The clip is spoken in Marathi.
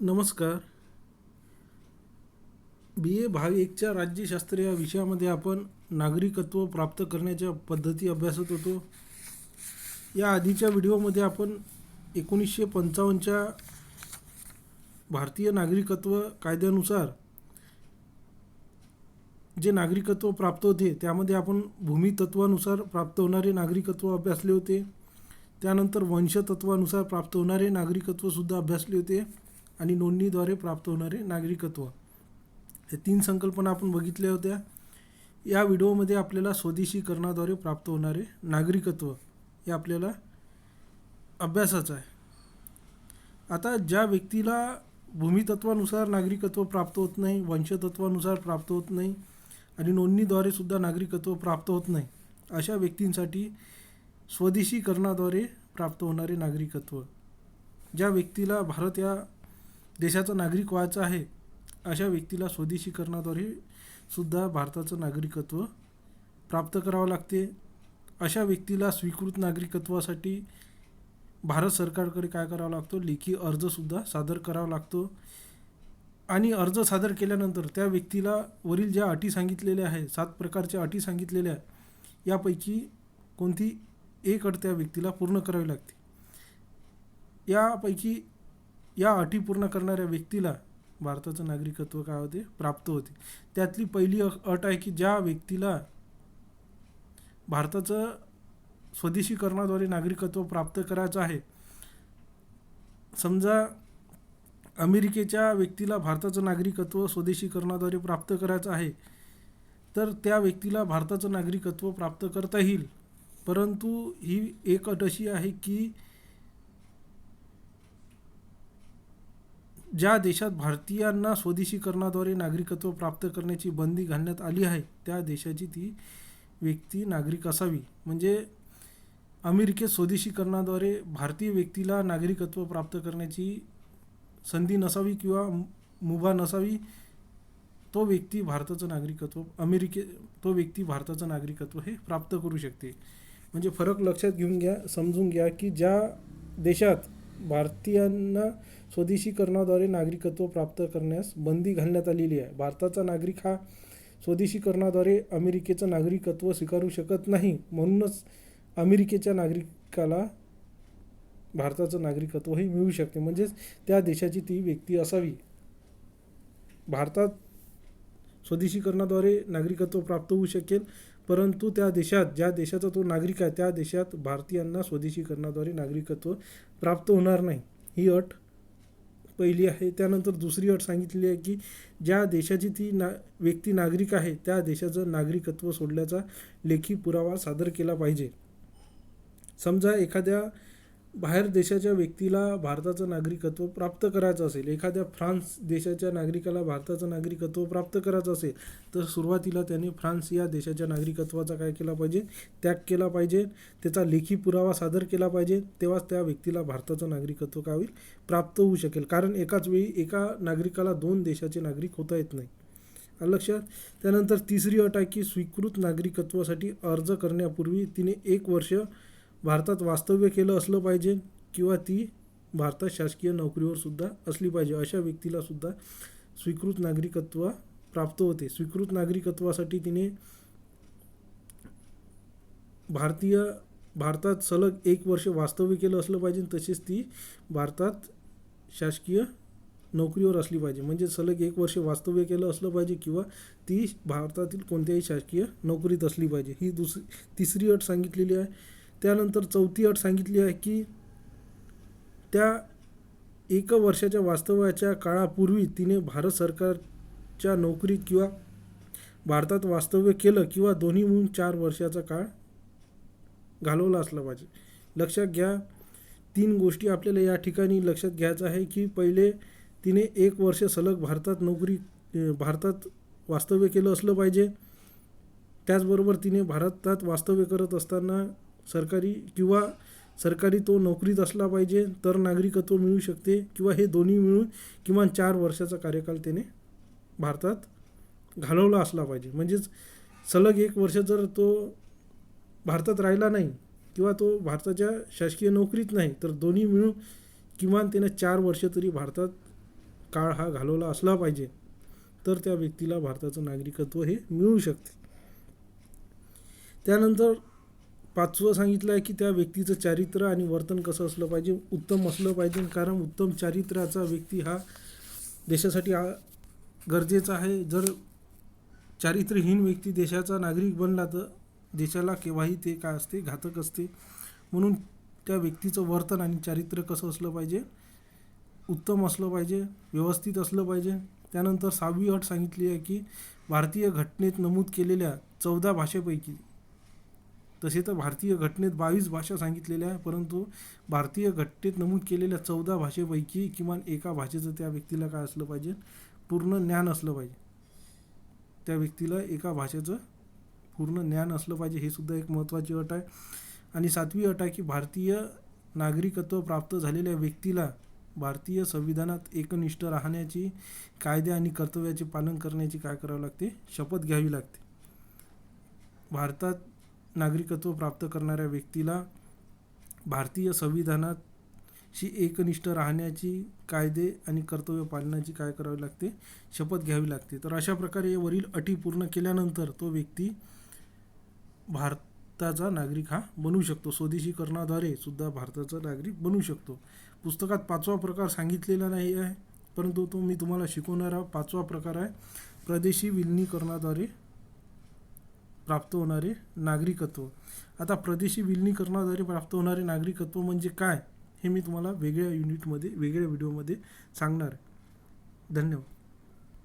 नमस्कार. बी ए भाग एकच्या राज्यशास्त्र या विषयामध्ये आपण नागरिकत्व प्राप्त करण्याच्या पद्धती अभ्यासत होतो. या आधीच्या व्हिडिओमध्ये आपण एकोणीसशे पंचावन्नच्या भारतीय नागरिकत्व कायद्यानुसार जे नागरिकत्व प्राप्त होते त्यामध्ये आपण भूमितत्वानुसार प्राप्त होणारे नागरिकत्व अभ्यासले होते. त्यानंतर वंशतत्वानुसार प्राप्त होणारे नागरिकत्वसुद्धा अभ्यासले होते. आणि नोंदणीद्वारे प्राप्त होणारे नागरिकत्व. हे तीन संकल्पना आपण बघितल्या होत्या. या व्हिडिओमध्ये आपल्याला स्वदेशीकरणाद्वारे प्राप्त होणारे नागरिकत्व हे आपल्याला अभ्यासाचं आहे. आता ज्या व्यक्तीला भूमितत्वानुसार नागरिकत्व प्राप्त होत नाही वंशतत्वानुसार प्राप्त होत नाही आणि नोंदणीद्वारे सुद्धा नागरिकत्व प्राप्त होत नाही अशा व्यक्तींसाठी स्वदेशीकरणाद्वारे प्राप्त होणारे नागरिकत्व. ज्या व्यक्तीला भारत या देशाचा नागरिक व्हायचा आहे अशा व्यक्तीला स्वदेशीकरणाद्वारे सुद्धा भारताचं नागरिकत्व प्राप्त करावं लागते. अशा व्यक्तीला स्वीकृत नागरिकत्वासाठी भारत सरकारकडे काय करावं लागतो? लेखी अर्जसुद्धा सादर करावा लागतो. आणि अर्ज सादर केल्यानंतर त्या व्यक्तीला वरील ज्या अटी सांगितलेल्या आहे सात प्रकारच्या अटी सांगितलेल्या आहे यापैकी कोणती एक अट त्या व्यक्तीला पूर्ण करावी लागते. यापैकी या अटी पूर्ण करणाऱ्या व्यक्तीला भारताचं नागरिकत्व काय होते? प्राप्त होते. त्यातली पहिली अ- अट आहे की ज्या व्यक्तीला भारताचं स्वदेशीकरणाद्वारे नागरिकत्व प्राप्त करायचं आहे. समजा अमेरिकेच्या व्यक्तीला भारताचं नागरिकत्व स्वदेशीकरणाद्वारे प्राप्त करायचं आहे तर त्या व्यक्तीला भारताचं नागरिकत्व प्राप्त करता येईल. परंतु ही एक अट अशी आहे की ज्या देशात भारतीयांना स्वदेशीकरणाद्वारे नागरिकत्व प्राप्त करण्याची बंदी घालण्यात आली आहे त्या देशाची ती व्यक्ती नागरिक असावी. म्हणजे अमेरिकेत स्वदेशीकरणाद्वारे भारतीय व्यक्तीला नागरिकत्व प्राप्त करण्याची संधी नसावी किंवा मुभा नसावी तो व्यक्ती भारताचं नागरिकत्व अमेरिके तो व्यक्ती भारताचं नागरिकत्व हे प्राप्त करू शकते. म्हणजे फरक लक्षात घेऊन घ्या समजून घ्या की ज्या देशात भारतीयांना स्वदेशीकरणाद्वारे नागरिकत्व प्राप्त करण्यास बंदी घालण्यात आलेली आहे. भारताचा नागरिक हा स्वदेशीकरणाद्वारे अमेरिकेचं नागरिकत्व स्वीकारू शकत नाही म्हणूनच अमेरिकेच्या नागरिकाला भारताचं नागरिकत्वही मिळू शकते. म्हणजेच त्या देशाची ती व्यक्ती असावी. भारतात स्वदेशीकरणाद्वारे नागरिकत्व प्राप्त होऊ शकेल परंतु त्या देशात ज्या देशाचा तो नागरिक आहे त्या देशात भारतीयांना स्वदेशीकरणाद्वारे नागरिकत्व प्राप्त होणार नाही. ही अट पहिली आहे. त्यानंतर दुसरी अट सांगितलेली आहे की ज्या देशाची ती ना व्यक्ती नागरिक आहे त्या देशाचं नागरिकत्व सोडल्याचा लेखी पुरावा सादर केला पाहिजे. समजा एखाद्या बाहेर देशाच्या व्यक्तीला भारताचं नागरिकत्व प्राप्त करायचं असेल एखाद्या फ्रान्स देशाच्या नागरिकाला भारताचं नागरिकत्व प्राप्त करायचं असेल तर सुरुवातीला त्याने फ्रान्स या देशाच्या नागरिकत्वाचा काय केला पाहिजे? त्याग केला पाहिजे. त्याचा लेखी पुरावा सादर केला पाहिजे. तेव्हाच त्या व्यक्तीला भारताचं नागरिकत्व काय होईल? प्राप्त होऊ शकेल. कारण एकाच वेळी एका नागरिकाला दोन देशाचे नागरिक होता येत नाही. लक्षात? त्यानंतर तिसरी अट आहे की स्वीकृत नागरिकत्वासाठी अर्ज करण्यापूर्वी तिने एक वर्ष भारतात वास्तव्य केलं असलं पाहिजे किंवा ती भारतात शासकीय नोकरीवर सुद्धा असली पाहिजे अशा व्यक्तीला सुद्धा स्वीकृत नागरिकत्व प्राप्त होते. स्वीकृत नागरिकत्वासाठी तिने भारतीय भारतात सलग एक वर्ष वास्तव्य केलं असलं पाहिजे तसेच ती भारतात शासकीय नोकरीवर असली पाहिजे. म्हणजे सलग एक वर्ष वास्तव्य केलं असलं पाहिजे किंवा ती भारतातील कोणत्याही शासकीय नोकरीत असली पाहिजे. ही दुसरी तिसरी अट सांगितलेली आहे. त्यानंतर चौथी अट सांगितली आहे की त्या एक वर्षाच्या वास्तव्याच्या काळापूर्वी तिने भारत सरकारच्या नोकरीत किंवा भारतात वास्तव्य केलं किंवा दोन्ही मिळून चार वर्षाचा काळ घालवला असला पाहिजे. लक्षात घ्या तीन गोष्टी आपल्याला या ठिकाणी लक्षात घ्यायचं आहे की पहिले तिने एक वर्ष सलग भारतात नोकरी भारतात वास्तव्य केलं असलं पाहिजे. त्याचबरोबर तिने भारतात वास्तव्य करत असताना सरकारी किंवा सरकारी तो नोकरीत असला पाहिजे तर नागरिकत्व मिळू शकते किंवा हे दोन्ही मिळून किमान चार वर्षाचा कार्यकाल त्याने भारतात घालवला असला पाहिजे. म्हणजेच सलग एक वर्ष जर तो भारतात राहिला नाही किंवा तो भारताच्या शासकीय नोकरीत नाही तर दोन्ही मिळून किमान त्यानं चार वर्ष तरी भारतात काळ हा घालवला असला पाहिजे तर त्या व्यक्तीला भारताचं नागरिकत्व हे मिळू शकते. त्यानंतर पाचवं सांगितलं आहे की त्या व्यक्तीचं चारित्र्य आणि वर्तन कसं असलं पाहिजे? उत्तम असलं पाहिजे कारण उत्तम चारित्र्याचा व्यक्ती हा देशासाठी आ गरजेचा आहे. जर चारित्र्यहीन व्यक्ती देशाचा नागरिक बनला तर देशाला केव्हाही ते काय असते? घातक असते. म्हणून त्या व्यक्तीचं वर्तन आणि चारित्र्य कसं असलं पाहिजे? उत्तम असलं पाहिजे व्यवस्थित असलं पाहिजे. त्यानंतर सहावी अट सांगितली आहे की भारतीय घटनेत नमूद केलेल्या चौदा भाषेपैकी तसे तर भारतीय घटनेत बावीस भाषा सांगितलेल्या आहे परंतु भारतीय घटनेत नमूद केलेल्या चौदा भाषेपैकी किमान एका भाषेचं त्या व्यक्तीला काय असलं पाहिजे? पूर्ण ज्ञान असलं पाहिजे. त्या व्यक्तीला एका भाषेचं पूर्ण ज्ञान असलं पाहिजे हे सुद्धा एक महत्त्वाची अट आहे. आणि सातवी अट आहे की भारतीय नागरिकत्व प्राप्त झालेल्या व्यक्तीला भारतीय संविधानात एकनिष्ठ राहण्याची कायदे आणि कर्तव्याचे पालन करण्याची काय करावं लागते? शपथ घ्यावी लागते. भारतात नागरिकत्व प्राप्त करणाऱ्या व्यक्तीला भारतीय संविधानाशी एकनिष्ठ राहण्याची कायदे आणि कर्तव्य पालनाची काय करावी लागते? शपथ घ्यावी लागते. तर अशा प्रकारे वरील अटी पूर्ण केल्यानंतर तो व्यक्ती भारताचा नागरिक हा बनू शकतो. स्वदेशीकरणाद्वारे सुद्धा भारताचा नागरिक बनू शकतो. पुस्तकात पाचवा प्रकार सांगितलेला नाही आहे परंतु तो मी तुम्हाला शिकवणारा पाचवा प्रकार आहे प्रदेशी विलिनीकरणाद्वारे प्राप्त होणारे नागरिकत्व. आता प्रदेशी विलिनीकरणाद्वारे प्राप्त होणारे नागरिकत्व म्हणजे काय हे मी तुम्हाला वेगळ्या युनिटमध्ये वेगळ्या व्हिडिओमध्ये सांगणार आहे. धन्यवाद.